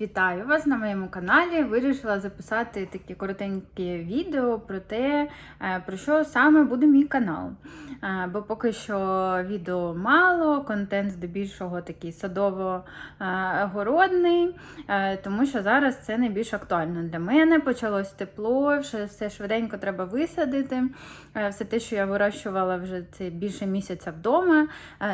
Вітаю вас на моєму каналі. Вирішила записати таке коротеньке відео про те, е, про що саме буде мій канал. Е, Бо поки що відео мало, контент здебільшого такий садово-городний, е, тому що зараз це найбільш актуально для мене. Почалось тепло, все- швиденько треба висадити. Все те, що я вирощувала вже це більше місяця вдома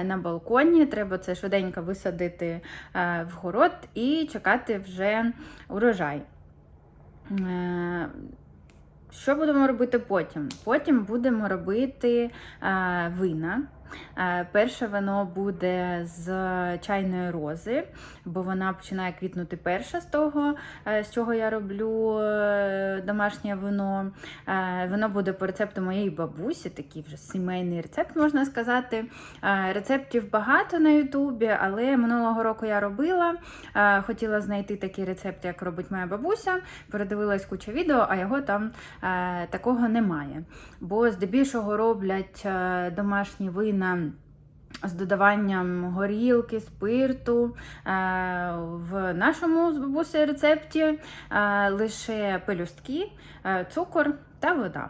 на балконі, треба це швиденько висадити в город і чекати вже урожай. Е, Що будемо робити потім? Потім будемо робити е, вина. Е, Перше вино буде з чайної рози, бо вона починає квітнути перша з того, е, з чого я роблю е, домашнє вино. Воно буде по рецепту моєї бабусі, такий вже сімейний рецепт, можна сказати. Рецептів багато на Ютубі, але минулого року я робила. Хотіла знайти такий рецепт, як робить моя бабуся. Передивилась кучу відео, а його там такого немає. Бо здебільшого роблять домашні вина. З додаванням горілки, спирту. Е, В нашому з бабусею рецепті е, лише пелюстки, е, цукор та вода.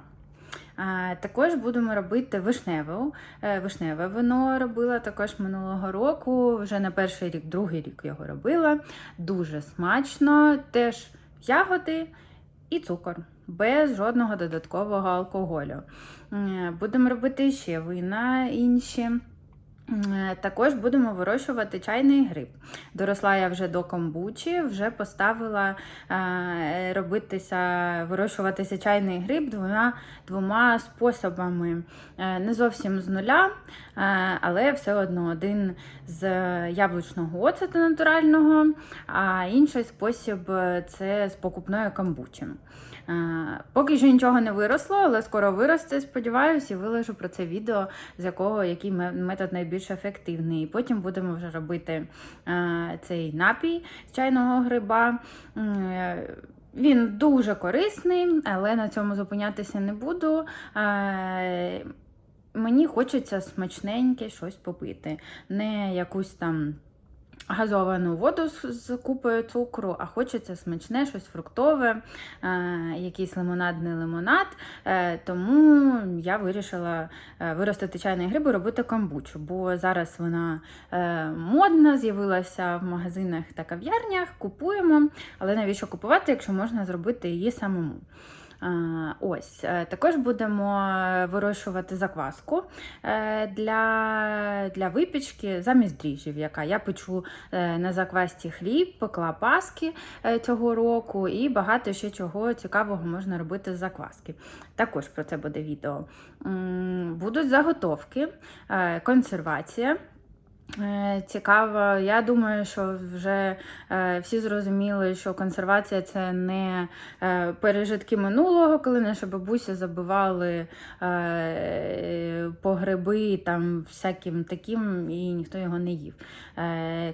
Також будемо робити вишневу. Е, Вишневе вино робила також минулого року. Вже на перший рік, другий рік його робила. Дуже смачно. Теж ягоди і цукор, без жодного додаткового алкоголю. Будемо робити ще вина інші. Також будемо вирощувати чайний гриб. Доросла я вже до комбучі, вже поставила е, робитися, вирощуватися чайний гриб двома, двома способами. Е, Не зовсім з нуля, е, але все одно один з яблучного оцету натурального, а інший спосіб це з покупної комбучі. Е, Поки що нічого не виросло, але скоро виросте, сподіваюся, і виложу про це відео, з якого який метод найбільш ефективний. І потім будемо вже робити е, цей напій з чайного гриба. Е, Він дуже корисний, але на цьому зупинятися не буду. Мені хочеться смачненьке щось попити, не якусь там газовану воду з, купою цукру, а хочеться смачне, щось фруктове, е, якийсь лимонадний лимонад. Е, тому я вирішила е, виростити чайний гриб і робити камбучу, бо зараз вона модна, з'явилася в магазинах та кав'ярнях, купуємо. Але навіщо купувати, якщо можна зробити її самому? А, Ось е, також будемо вирощувати закваску е, для, для випічки замість дріжджів, яка я печу е, на заквасті хліб, пекла паски е, цього року, і багато ще чого цікавого можна робити з закваски. Також про це буде відео. Будуть заготовки, е, консервація. Е, Цікаво, я думаю, що вже е, всі зрозуміли, що консервація це не е, пережитки минулого, коли наші бабусі забивали погреби там всяким таким, і ніхто його не їв.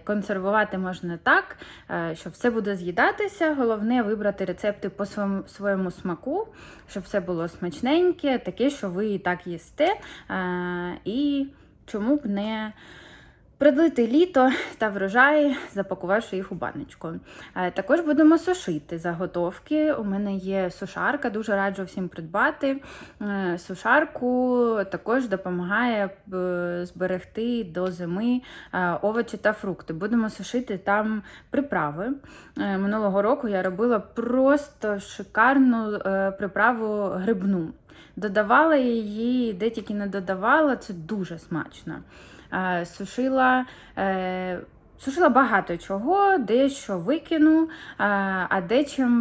Консервувати можна так, е, що все буде з'їдатися. Головне вибрати рецепти по своєму, своєму смаку, щоб все було смачненьке, таке, що ви і так їсте. І чому б не. Придлити літо та врожай, запакувавши їх у баночку. Е, Також будемо сушити заготовки. У мене є сушарка, дуже раджу всім придбати. Е, Сушарку також допомагає е, зберегти до зими овочі та фрукти. Будемо сушити там приправи. Минулого року я робила просто шикарну приправу грибну. Додавала її, де тільки не додавала, це дуже смачно. Е, Сушила. е, Сушила багато чого, дещо викину, е, а дечим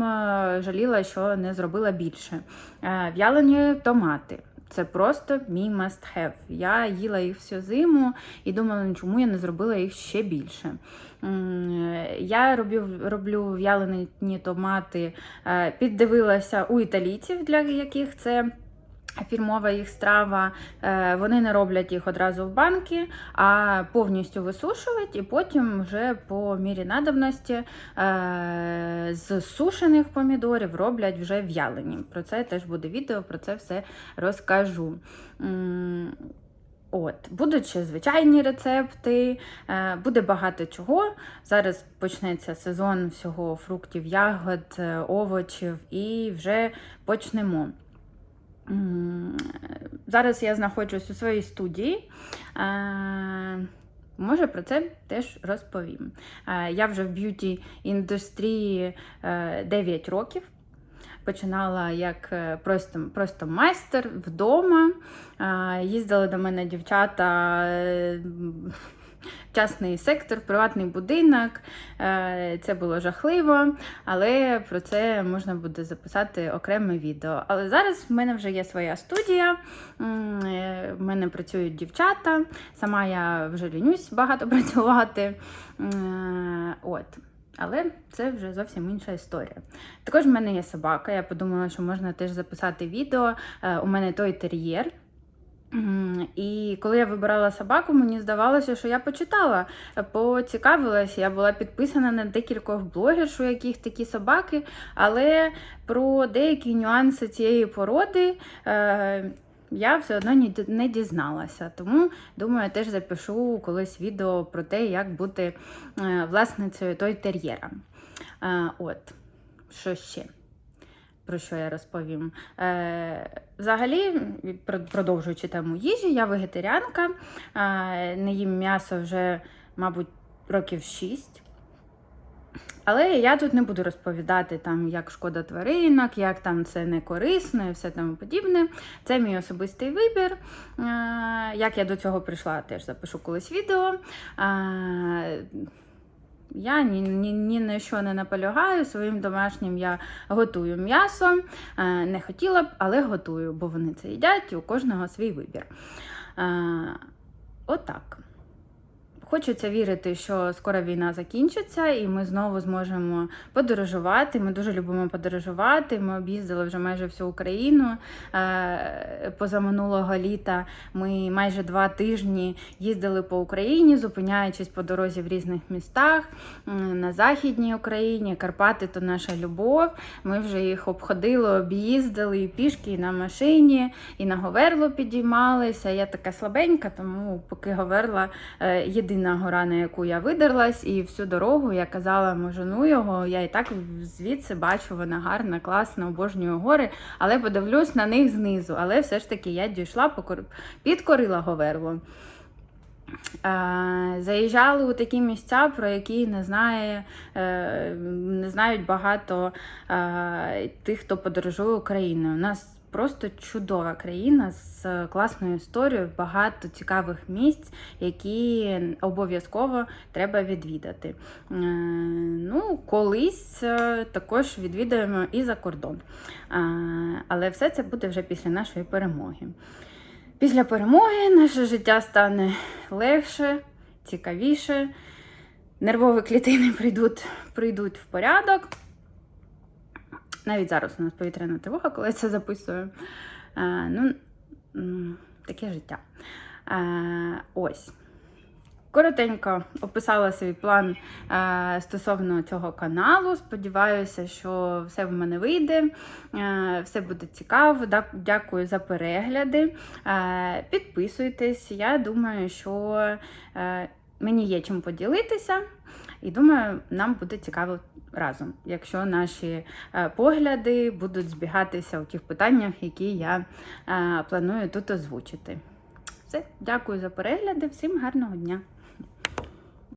жаліла, що не зробила більше. В'ялені томати. Це просто мій must have. Я їла їх всю зиму і думала, «Ну, чому я не зробила їх ще більше. Я роблю, роблю в'ялені томати, піддивилася у італійців, для яких це фірмова їх страва. Е, Вони не роблять їх одразу в банки, а повністю висушують і потім вже по мірі надобності е, з сушених помідорів роблять вже в'ялені. Про це теж буде відео, про це все розкажу. От, будуть ще звичайні рецепти, е, буде багато чого. Зараз почнеться сезон всього фруктів, ягод, овочів і вже почнемо. Зараз я знаходжусь у своїй студії. Е, Може про це теж розповім. Е, Я вже в б'юті індустрії е, 9 років. Починала як е, просто, просто майстер вдома. Е, Їздили до мене дівчата. Частний сектор, приватний будинок. Е, Це було жахливо, але про це можна буде записати окреме відео. Але зараз в мене вже є своя студія, е, в мене працюють дівчата. Сама я вже лінюсь багато працювати. Е, От. Але це вже зовсім інша історія. Також в мене є собака. Я подумала, що можна теж записати відео. У мене той тер'єр. І коли я вибирала собаку, мені здавалося, що я почитала, поцікавилася. Я була підписана на декількох блогерів, у яких такі собаки, але про деякі нюанси цієї породи. Е, я все одно не дізналася, тому думаю, теж запишу колись відео про те, як бути е, власницею той тер'єра. Е, От, що ще? Про що я розповім? Е, взагалі, продовжуючи тему їжі, я вегетаріанка, е, не їм м'ясо вже, мабуть, років 6. Але я тут не буду розповідати, там, як шкода тваринок, як там це не корисно і все тому подібне. Це мій особистий вибір. Е, Як я до цього прийшла, теж запишу колись відео. Я ні, ні, ні на що не наполягаю. Своїм домашнім я готую м'ясо. Е, Не хотіла б, але готую, бо вони це їдять, і у кожного свій вибір. Е, Отак. Хочеться вірити, що скоро війна закінчиться, і ми знову зможемо подорожувати. Ми дуже любимо подорожувати. Ми об'їздили вже майже всю Україну. Е, Позаминулого літа ми майже два тижні їздили по Україні, зупиняючись по дорозі в різних містах на Західній Україні. Карпати то наша любов. Ми вже їх обходили, об'їздили і пішки, і на машині, і на Говерло підіймалися. Я така слабенька, тому поки Говерла е, єдина гора, на яку я видерлась, і всю дорогу я казала, можу його. Я і так звідси бачу, вона гарна, класна, обожнюю гори, але подивлюсь на них знизу. Але все ж таки я дійшла, підкорила Говерло. Заїжджали у такі місця, про які не знає, е, не знають багато тих, хто подорожує Україною. У нас просто чудова країна з класною історією, багато цікавих місць, які обов'язково треба відвідати. Е, Ну, колись е, також відвідаємо і за кордон. Е, Але все це буде вже після нашої перемоги. Після перемоги наше життя стане легше, цікавіше. Нервові клітини прийдуть, прийдуть в порядок. Навіть зараз у нас повітряна тривога, коли це записую. Е, ну, таке життя. Е, ось. Коротенько описала свій план е, стосовно цього каналу. Сподіваюся, що все в мене вийде, е, все буде цікаво. Дякую за перегляди. Е, підписуйтесь. Я думаю, що е, мені є чим поділитися, і думаю, нам буде цікаво разом, якщо наші е, погляди будуть збігатися у тих питаннях, які я е, планую тут озвучити. Все, дякую за перегляди, всім гарного дня!